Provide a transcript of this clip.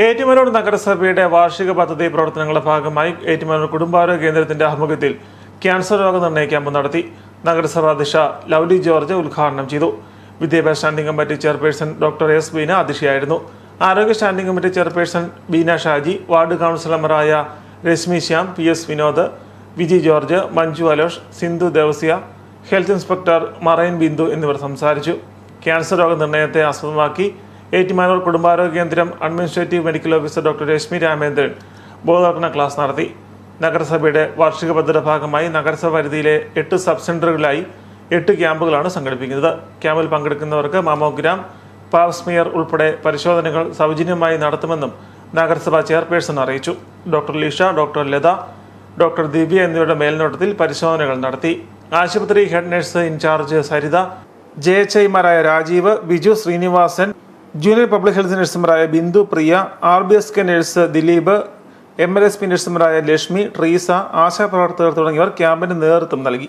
ഏറ്റുമാനൂർ നഗരസഭയുടെ വാർഷിക പദ്ധതി പ്രവർത്തനങ്ങളുടെ ഭാഗമായി ഏറ്റുമാനൂർ കുടുംബാരോഗ്യ കേന്ദ്രത്തിന്റെ ആഭിമുഖ്യത്തിൽ ക്യാൻസർ രോഗ നിർണയ ക്യാമ്പ് നടത്തി നഗരസഭാ അധ്യക്ഷ ലൗലി ജോർജ് ഉദ്ഘാടനം ചെയ്തു. വിദ്യാഭ്യാസ standing committee chairperson doctor S Beena അധ്യക്ഷയായിരുന്നു ആരോഗ്യ standing committee chairperson Beena Shaji ward കൗൺസിലർമാരായ Rashmi Shyam P S Vinod Viji George Manju Alosh Sindhu Devasia health inspector marine Bindu എന്നിവർ സംസാരിച്ചു. ക്യാൻസർ രോഗനിർണയത്തെ ആസ്പദമാക്കി ഏറ്റുമാനൂർ കുടുംബാരോഗ്യ കേന്ദ്രം administrative medical officer doctor Rashmi Ramendran ബോധവൽക്കരണ class നടത്തി. നഗരസഭയുടെ വാർഷിക പദ്ധതിയുടെ ഭാഗമായി നഗരസഭ പരിധിയിലെ എട്ട് സബ് സെന്ററുകളിലായി എട്ട് ക്യാമ്പുകളാണ് സംഘടിപ്പിക്കുന്നത്. ക്യാമ്പിൽ പങ്കെടുക്കുന്നവർക്ക് മാമോഗ്രാം പാവസ്മിയർ ഉൾപ്പെടെ പരിശോധനകൾ സൗജന്യമായി നടത്തുമെന്നും നഗരസഭാ ചെയർപേഴ്സൺ അറിയിച്ചു. Doctor Leesha doctor Latha doctor Divya എന്നിവരുടെ മേൽനോട്ടത്തിൽ പരിശോധനകൾ നടത്തി. ആശുപത്രി head nurse incharge Saritha J H ഐമാരായ Rajeev Biju Sreenivasan junior public health നഴ്സുമാരായ Bindu Priya R B S K nurse Dileep M L S P നഴ്സുമാരായ Lakshmi Treesa ആശാപ്രവർത്തകർ തുടങ്ങിയവർ ക്യാമ്പിന് നേതൃത്വം നൽകി.